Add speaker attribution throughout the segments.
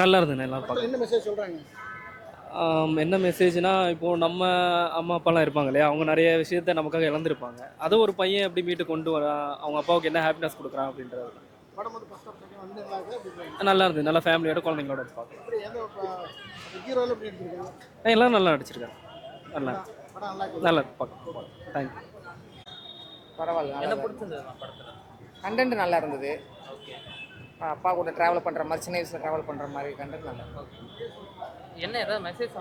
Speaker 1: நல்லா இருந்தது நல்லா பார்க்க
Speaker 2: என்ன மெசேஜ் சொல்றாங்க?
Speaker 1: ஆம், என்ன மெசேஜ்னா இப்போது நம்ம அம்மா அப்பாலாம் இருப்பாங்க இல்லையா? அவங்க நிறைய விஷயத்த நமக்காக இழந்திருப்பாங்க. அதை ஒரு பையன் எப்படி மீட்டு கொண்டு வரான் அவங்க அப்பாவுக்கு என்ன ஹாப்பினஸ் கொடுக்குறான் அப்படின்றது.
Speaker 2: படம் வந்து ஃபர்ஸ்ட் ஆஃப் செகண்ட் வந்து நல்லா
Speaker 1: இருந்தது நல்லா ஃபேமிலியோட குழந்தைங்களோட ஆ, எல்லாரும் நல்லா நடிச்சிருக்காங்க. நல்லா.
Speaker 2: நல்லா
Speaker 1: பார்க்கலாம் தேங்க்யூ
Speaker 3: பரவாயில்ல
Speaker 4: என்ன
Speaker 3: நல்லா
Speaker 4: பிடிச்சிருந்தது நான் படத்துல?
Speaker 3: கண்டென்ட் நல்லா இருந்தது. அப்பா கூட ட்ராவல் பண்ணுற மாதிரி சின்ன வயசில் ட்ராவல் பண்ணுற மாதிரி கண்டென்ட் நல்லா.
Speaker 4: என்ன ஏதாவது மெசேஜ்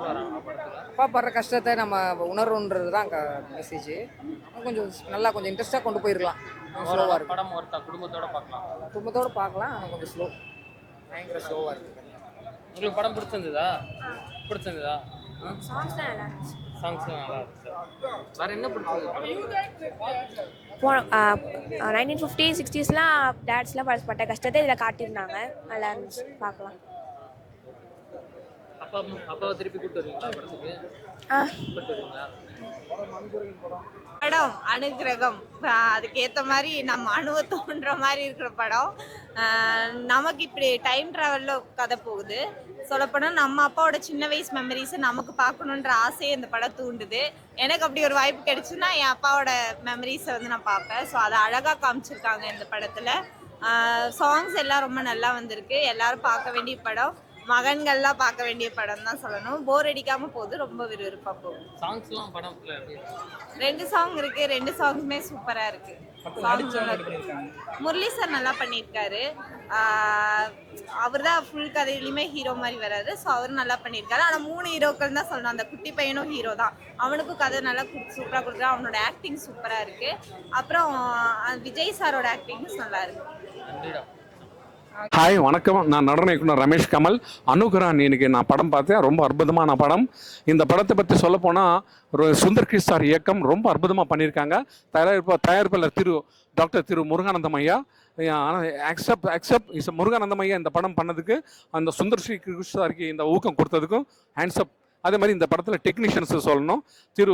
Speaker 3: அப்பா படுற கஷ்டத்தை நம்ம உணர்வுன்றது தான் மெசேஜ் கொஞ்சம் நல்லா கொஞ்சம் இன்ட்ரெஸ்ட்டாக கொண்டு போயிருக்கலாம். ஸ்லோவாக
Speaker 4: ஒரு
Speaker 3: இருக்கு.
Speaker 4: படம் ஒருத்தா குடும்பத்தோட பார்க்கலாம்.
Speaker 3: குடும்பத்தோடு பார்க்கலாம் ஆனால் கொஞ்சம் ஸ்லோ பயங்கர ஸ்லோவாக இருக்குது
Speaker 4: உங்களுக்கு படம் பிடிச்சிருந்ததா? பிடிச்சிருந்ததா?
Speaker 5: சாங்ஸ் தான் நல்லா இருந்துச்சு
Speaker 4: சாங்ஸ் நல்லா வேற என்ன பிடிச்சது?
Speaker 5: நைன்டீன் ஃபிஃப்டி சிக்ஸ்டீஸ்லாம் டேட்ஸ்லாம் பட்ட கஷ்டத்தை இதில் காட்டியிருந்தாங்க. நல்லா இருந்துச்சு பார்க்கலாம்.
Speaker 4: அப்பா அப்பாவை திருப்பி கூட்டு வருவீங்களா படத்துக்கு?
Speaker 5: ஆ.
Speaker 4: கூட்டு வருவீங்களா?
Speaker 6: படம் அனுகிரகம். ஆஹ் அதுக்கேத்த மாதிரி நம்ம அணுவ தோன்ற மாதிரி இருக்கிற படம். நமக்கு இப்படி டைம் டிராவல்ல கதை போகுது. சொல்லப்போனால் நம்ம அப்பாவோட சின்ன வயசு மெமரிஸை நமக்கு பார்க்கணுன்ற ஆசையை இந்த படம் தூண்டுது. எனக்கு அப்படி ஒரு வாய்ப்பு கிடைச்சுன்னா என் அப்பாவோட மெமரிஸை வந்து நான் பார்ப்பேன். ஸோ அதை அழகாக காமிச்சிருக்காங்க இந்த படத்தில். சாங்ஸ் எல்லாம் ரொம்ப நல்லா வந்திருக்கு. எல்லாரும் பார்க்க வேண்டிய படம். மகன்கள்லாம் பார்க்க வேண்டிய படம் தான் சொல்லணும். போர் அடிக்காம போகுது. ரொம்ப விறுவிறுப்பா போகுது.
Speaker 4: சாங்ஸ்லாம் இருக்கு?
Speaker 6: ரெண்டு சாங் இருக்கு. ரெண்டு சாங்ஸுமே சூப்பரா இருக்கு. முரளி சார் நல்லா பண்ணியிருக்காரு. அவர் தான் ஃபுல் கதையிலுமே ஹீரோ மாதிரி வராது ஸோ அவர் நல்லா பண்ணியிருக்காரு. ஆனால் மூணு ஹீரோக்கள் தான் சொல்லணும். அந்த குட்டி பையனும் ஹீரோ தான். அவனுக்கும் கதை நல்லா சூப்பராக கொடுக்குறான் அவனோட ஆக்டிங் சூப்பராக இருக்கு. அப்புறம் விஜய் சாரோட ஆக்டிங்கும் நல்லா இருக்கு.
Speaker 4: நன்றிடா.
Speaker 7: ஹாய் வணக்கம். நான் நடன இயக்குனர் ரமேஷ் கமல். அனுகரான் இன்னைக்கு நான் படம் பார்த்தேன் ரொம்ப அற்புதமான படம். இந்த படத்தை பற்றி சொல்லப்போனால் ஒரு சுந்தர் கிருஷ்ணார் இயக்கம் ரொம்ப அற்புதமாக பண்ணியிருக்காங்க. தயாரிப்பு தயாரிப்பாளர் திரு டாக்டர் திரு முருகானந்தம் ஐயா. அக்செப்ட் அக்செப்ட் இஸ் முருகானந்தம் ஐயா இந்த படம் பண்ணதுக்கு அந்த சுந்தர் ஸ்ரீ கிருஷ்ணாருக்கு இந்த ஊக்கம் கொடுத்ததுக்கும் ஹேண்ட்ஸ்அப் அதே மாதிரி இந்த படத்தில் டெக்னீஷியன்ஸ் சொல்லணும். திரு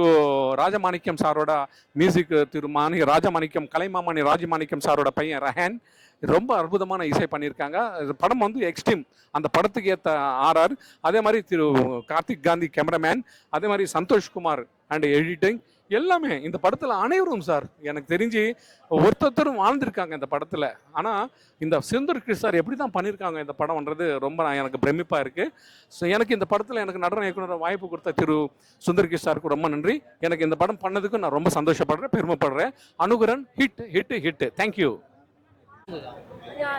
Speaker 7: ராஜமாணிக்கம் சாரோட மியூசிக் திரு மாணி ராஜமாணிக்கம் கலைமாமணி ராஜமாணிக்கம் சாரோட பையன் ரஹான். ரொம்ப அற்புதமான இசை பண்ணியிருக்காங்க. படம் வந்து எக்ஸ்ட்ரீம் அந்த படத்துக்கு ஏற்ற ஆர்ஆர் அதே மாதிரி திரு கார்த்திக் காந்தி கேமராமேன் அதே மாதிரி சந்தோஷ்குமார் அண்ட் எடிட்டிங் எல்லாமே இந்த படத்தில் அனைவரும் சார் எனக்கு தெரிஞ்சு ஒருத்தரும் வாழ்ந்திருக்காங்க இந்த படத்தில். ஆனால் இந்த சுந்தர் கிருஷ் சார் எப்படி தான் பண்ணியிருக்காங்க இந்த படம்ன்றது ரொம்ப நான் எனக்கு பிரமிப்பாக இருக்குது ஸோ எனக்கு இந்த படத்தில் எனக்கு நடன இயக்குனர் வாய்ப்பு கொடுத்த திரு சுந்தர் கிருஷ் சாருக்கு ரொம்ப நன்றி. எனக்கு இந்த படம் பண்ணதுக்கு நான் ரொம்ப சந்தோஷப்படுறேன் பெருமைப்படுறேன். Anukaran hit hit hit thank you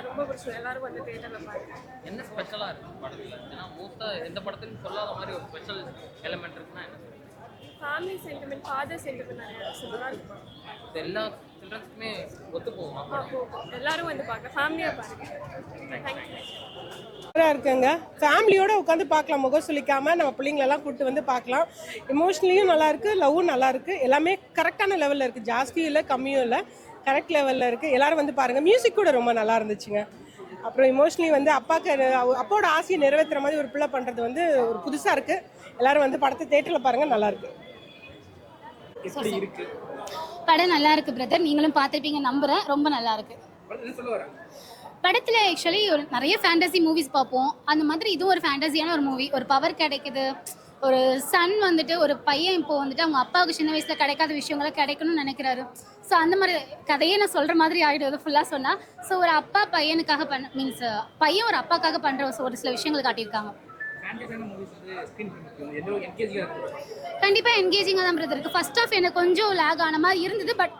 Speaker 5: ரொம்ப பிடிச்சது. எல்லாரும் வந்து தேட்டரில் பாருங்க.
Speaker 4: என்ன ஸ்பெஷலா இருக்கு படத்துல? ஏன்னா மோஸ்டா எந்த படத்துலையும் சொல்லாத மாதிரி ஒரு ஸ்பெஷல் எலிமெண்ட் இருக்குன்னா என்ன?
Speaker 5: ஃபேமிலி சென்டிமெண்ட் ஃபாதர் சென்டிமெண்ட் நிறையா சூப்பராக இருக்கும்.
Speaker 4: இது எல்லா சில்ட்ரன்ஸ்க்குமே ஒத்து போகுமா?
Speaker 5: எல்லாரும் வந்து பார்க்க ஃபேமிலியாக பாருங்க.
Speaker 8: சூப்பராக இருக்குங்க. ஃபேமிலியோட உட்காந்து பார்க்கலாம். முகம் சுளிக்காம நம்ம பிள்ளைங்களெல்லாம் கூப்பிட்டு வந்து பார்க்கலாம். எமோஷ்னலியும் நல்லா இருக்கு. லவ்வும் நல்லா இருக்கு. எல்லாமே கரெக்டான லெவலில் இருக்கு. ஜாஸ்தியும் இல்லை கம்மியும் இல்லை. கரெக்ட் லெவலில் இருக்கு. எல்லாரும் வந்து பாருங்க மியூசிக் கூட ரொம்ப நல்லா இருந்துச்சுங்க. அப்புறம் இமோஷ்னலி வந்து அப்பாவுக்கு அவ- அப்பாவோட ஆசையை நிறைவேற்றுற மாதிரி ஒரு பிள்ளை பண்ணுறது வந்து ஒரு புதுசாக இருக்கு. எல்லாரும் வந்து படத்தை தேட்டரில் பாருங்க நல்லா இருக்கு.
Speaker 9: படம் நல்லா இருக்கு பிரதர் நீங்களும் பார்த்துருப்பீங்க நம்புறேன். ரொம்ப நல்லா இருக்கு. படத்தில் ஆக்சுவலி ஒரு நிறைய ஃபேண்டசி மூவிஸ் பார்ப்போம். அந்த மாதிரி இதுவும் ஒரு ஃபேண்டசியான ஒரு மூவி ஒரு பவர் கிடைக்குது. ஒரு சன் வந்துட்டு ஒரு பையன் இப்போ வந்துட்டு அவங்க அப்பாவுக்கு சின்ன வயசில் கிடைக்காத விஷயங்களை கிடைக்கணும்னு நினைக்கிறாரு. ஸோ அந்த மாதிரி கதையே நான் சொல்கிற மாதிரி ஆகிடுது ஃபுல்லாக சொன்னால் ஸோ ஒரு அப்பா பையனுக்காக பண்ண மீன்ஸ் பையன் ஒரு அப்பாக்காக பண்ணுற ஒரு சில விஷயங்கள் காட்டியிருக்காங்க. கண்டிப்பாக என்கேஜிங்காக தான் பிரதர் இருக்குது ஃபர்ஸ்ட் ஆஃப் எனக்கு கொஞ்சம் லேக் ஆன மாதிரி இருந்தது பட்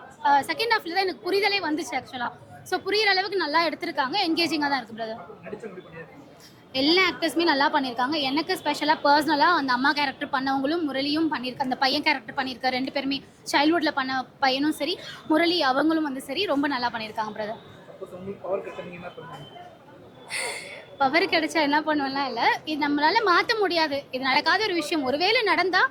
Speaker 9: செகண்ட் ஹாஃப்ல தான் எனக்கு புரிதலே வந்துச்சு ஆக்சுவலாக ஸோ புரியிற அளவுக்கு நல்லா எடுத்திருக்காங்க. என்கேஜிங்காக தான் இருக்குது பிரதர் எல்லா ஆக்டர்ஸுமே நல்லா பண்ணியிருக்காங்க. எனக்கு ஸ்பெஷலாக பர்சனலாக அந்த அம்மா கேரக்டர் பண்ணவங்களும் முரளியும் பண்ணியிருக்க அந்த பையன் கேரக்டர் பண்ணியிருக்க ரெண்டு பேருமே சைல்ட்ஹுட்டில் பண்ண பையனும் சரி முரளி அவங்களும் வந்து சரி ரொம்ப நல்லா பண்ணியிருக்காங்க பிரதர் பவர் கிடைச்சா என்ன பண்ணுவேன்லாம் இல்லை. இது நம்மளால மாற்ற முடியாது. இது நடக்காத ஒரு விஷயம். ஒருவேளை நடந்தா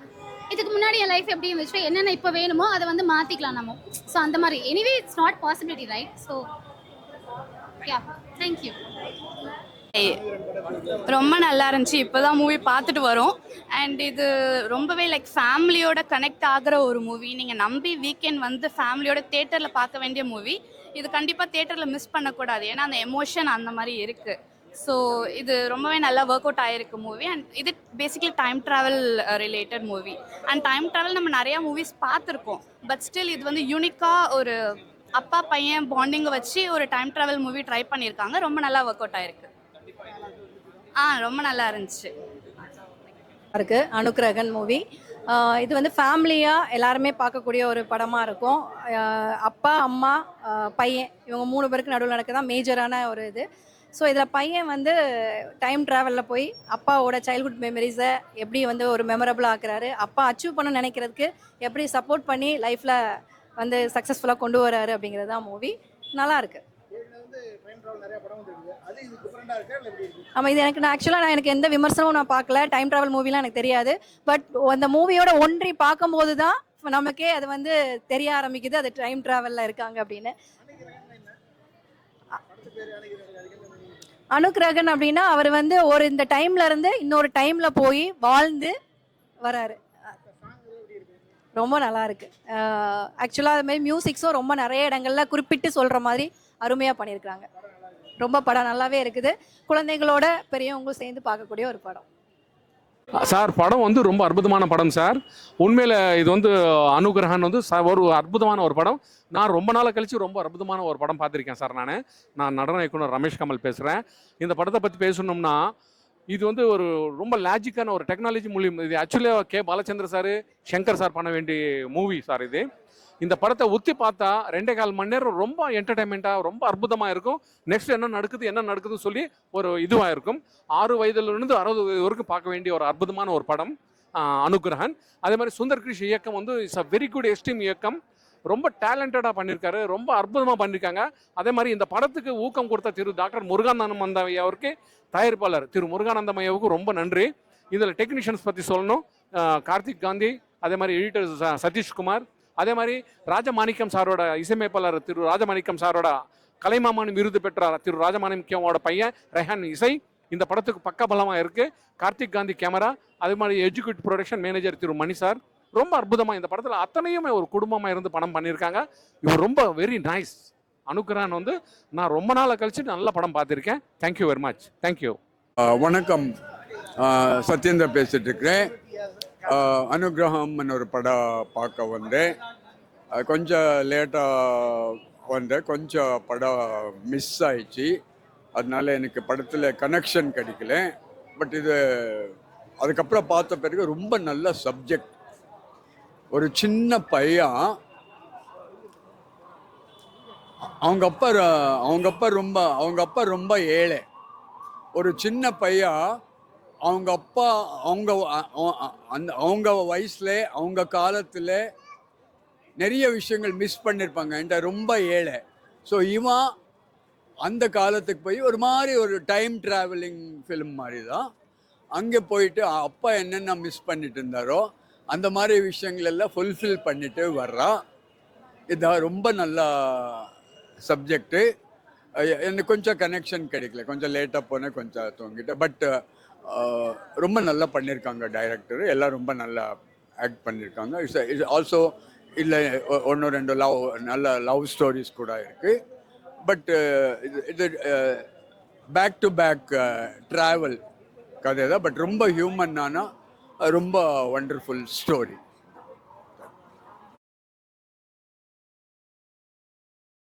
Speaker 9: இதுக்கு முன்னாடி என் லைஃப் எப்படி இருந்துச்சு என்னென்ன இப்போ வேணுமோ அதை வந்து மாற்றிக்கலாம் நம்ம. ஸோ அந்த மாதிரி. Anyway it's not possibility right so yeah thank you
Speaker 10: ரொம்ப நல்லா இருந்துச்சு. இப்போ தான் மூவி பார்த்துட்டு வரோம். அண்ட் இது ரொம்பவே லைக் ஃபேமிலியோட கனெக்ட் ஆகிற ஒரு மூவி நீங்கள் நம்பி வீக்கெண்ட் வந்து ஃபேமிலியோட தேட்டரில் பார்க்க வேண்டிய மூவி இது கண்டிப்பாக தேட்டரில் மிஸ் பண்ணக்கூடாது. ஏன்னா அந்த எமோஷன் அந்த மாதிரி இருக்குது ஸோ இது ரொம்பவே நல்லா ஒர்க் அவுட் ஆகிருக்கு மூவி அண்ட் இது basically time travel related movie and time travel நம்ம நிறையா மூவிஸ் பார்த்துருக்கோம். பட் ஸ்டில் இது வந்து யூனிக்காக ஒரு அப்பா பையன் பாண்டிங்கை வச்சு ஒரு டைம் ட்ராவல் மூவி ட்ரை பண்ணியிருக்காங்க. ரொம்ப நல்லா ஒர்க் அவுட் ஆயிருக்கு. ஆ ரொம்ப நல்லா இருந்துச்சு.
Speaker 11: இருக்கு. அனுக்கிரகன் மூவி இது வந்து ஃபேமிலியாக எல்லாருமே பார்க்கக்கூடிய ஒரு படமாக இருக்கும். அப்பா அம்மா பையன் இவங்க மூணு பேருக்கு நடுவில் நடக்க தான் மேஜரான ஒரு இது. ஸோ இதில் பையன் வந்து டைம் ட்ராவலில் போய் அப்பாவோட சைல்ட்ஹுட் மெமரிஸை எப்படி வந்து ஒரு மெமரபிள் ஆக்குறாரு அப்பா அச்சீவ் பண்ண நினைக்கிறதுக்கு எப்படி சப்போர்ட் பண்ணி லைஃப்பில் வந்து சக்ஸஸ்ஃபுல்லாக கொண்டு வராரு அப்படிங்கிறது தான் மூவி நல்லா இருக்கு.
Speaker 2: இது
Speaker 11: ஆமாம் இது எனக்கு நான் ஆக்சுவலாக நான் எனக்கு எந்த விமர்சனமும் நான் பார்க்கல. டைம் ட்ராவல் மூவிலாம் எனக்கு தெரியாது. பட் அந்த மூவியோட ஒன்றி பார்க்கும்போது தான் நமக்கே அது வந்து தெரிய ஆரம்பிக்குது. அது டைம் ட்ராவலில் இருக்காங்க அப்படின்னு. அனுக்கிரகன் அப்படின்னா அவர் வந்து ஒரு இந்த டைம்ல இருந்து இன்னொரு டைம்ல போய் வாழ்ந்து வராரு. ரொம்ப நல்லா இருக்கு. ஆக்சுவலாக அதுமாரி மியூசிக்ஸும் ரொம்ப நிறைய இடங்கள்ல குறிப்பிட்டு சொல்ற மாதிரி அருமையாக பண்ணியிருக்காங்க ரொம்ப படம் நல்லாவே இருக்குது. குழந்தைங்களோட பெரியவங்களும் சேர்ந்து பார்க்கக்கூடிய ஒரு படம்.
Speaker 7: சார் படம் வந்து ரொம்ப அற்புதமான படம் சார். உண்மையில் இது வந்து அனுகிரகன் வந்து ச- ஒரு அற்புதமான ஒரு படம். நான் ரொம்ப நாள் கழிச்சு ரொம்ப அற்புதமான ஒரு படம் பார்த்துருக்கேன் சார் நான். நான் நடன இயக்குனர் ரமேஷ் கமல் பேசுகிறேன் இந்த படத்தை பற்றி பேசணும்னா இது வந்து ஒரு ரொம்ப லாஜிக்கான ஒரு டெக்னாலஜி மூலியம் இது ஆக்சுவலியாக K Balachandra sir Shankar sir பண்ண வேண்டிய மூவி சார் இது. இந்த படத்தை ஒத்தி பார்த்தா ரெண்டே கால் மணி நேரம் ரொம்ப என்டர்டைன்மெண்ட்டாக ரொம்ப அற்புதமாக இருக்கும். நெக்ஸ்ட் என்ன நடக்குது என்ன நடக்குதுன்னு சொல்லி ஒரு இதுவாக இருக்கும். ஆறு வயதுலேருந்து அறுபது வயது வரைக்கும் பார்க்க வேண்டிய ஒரு அற்புதமான ஒரு படம் அனுகிரகன். அதே மாதிரி சுந்தர் கிருஷ் இயக்கம் வந்து it's a very good esteem இயக்கம். ரொம்ப டேலண்டடாக பண்ணியிருக்காரு ரொம்ப அற்புதமாக பண்ணியிருக்காங்க அதே மாதிரி இந்த படத்துக்கு ஊக்கம் கொடுத்த திரு டாக்டர் முருகானந்தம் ஐயா அவருக்கு தயாரிப்பாளர் திரு முருகானந்தம் ஐயாவுக்கு ரொம்ப நன்றி. இதில் டெக்னீஷியன்ஸ் பற்றி சொல்லணும். கார்த்திக் காந்தி அதே மாதிரி எடிட்டர் சதீஷ்குமார் அதே மாதிரி ராஜமாணிக்கம் சாரோட இசையமைப்பாளர் திரு ராஜமாணிக்கம் சாரோட கலைமாமான் விருது பெற்ற திரு ராஜமாணிக்கமோட பையன் ரெஹான் இசை. இந்த படத்துக்கு பக்கபலமாக இருக்குது கார்த்திக் காந்தி கேமரா அதே மாதிரி எஜுகேட் ப்ரொடக்ஷன் மேனேஜர் திரு மணி சார். ரொம்ப அற்புதமாக இந்த படத்தில் அத்தனையுமே ஒரு குடும்பமாக இருந்து படம் பண்ணியிருக்காங்க. இவர் ரொம்ப வெரி நைஸ் அனுக்கிறான் வந்து நான் ரொம்ப நாளை கழிச்சு நல்ல படம் பார்த்துருக்கேன். தேங்க்யூ வெரி மச் தேங்க்யூ
Speaker 12: வணக்கம். ஆஹ் சத்யேந்திர பேசிட்டு இருக்கிறேன் அனுகிரகம்னு ஒரு படம் பார்க்க வந்தேன். அது கொஞ்சம் லேட்டாக வந்தேன். கொஞ்சம் படம் மிஸ் ஆயிடுச்சு. அதனால எனக்கு படத்தில் கனெக்ஷன் கிடைக்கல. பட் இது அதுக்கப்புறம் பார்த்த பிறகு ரொம்ப நல்ல சப்ஜெக்ட் ஒரு சின்ன பையன். அவங்க அப்பா ர- அவங்க அப்பா ரொம்ப அவங்க அப்பா ரொம்ப ஏழை. ஒரு சின்ன பையன் அவங்க அப்பா அவங்க அந்த அவங்க வயசுல அவங்க காலத்தில் நிறைய விஷயங்கள் மிஸ் பண்ணியிருப்பாங்க என்கிட்ட ரொம்ப ஏழை. ஸோ இவன் அந்த காலத்துக்கு போய் ஒரு மாதிரி ஒரு டைம் ட்ராவலிங் ஃபிலிம் மாதிரி தான். அங்கே போயிட்டு அப்பா என்னென்ன மிஸ் பண்ணிட்டு இருந்தாரோ அந்த மாதிரி விஷயங்கள் எல்லாம் ஃபுல்ஃபில் பண்ணிட்டு வர்றான். இது ரொம்ப நல்ல சப்ஜெக்ட்டு எனக்கு கொஞ்சம் கனெக்ஷன் கிடைக்கல. கொஞ்சம் லேட்டாக போனேன் கொஞ்சம் தூங்கிட்டேன். பட் ரொம்ப நல்லா பண்ணியிருக்காங்க டைரக்டர் எல்லாம் ரொம்ப நல்லா ஆக்ட் பண்ணியிருக்காங்க இட்ஸ் இட்ஸ் ஆல்சோ இல்லை ஒன்று ரெண்டு லவ் நல்ல லவ் ஸ்டோரிஸ் கூட இருக்குது பட் இது இது பேக் டு பேக் ட்ராவல் கதை தான் பட் ரொம்ப ஹியூமன்னான ரொம்ப ஒண்டர்ஃபுல் ஸ்டோரி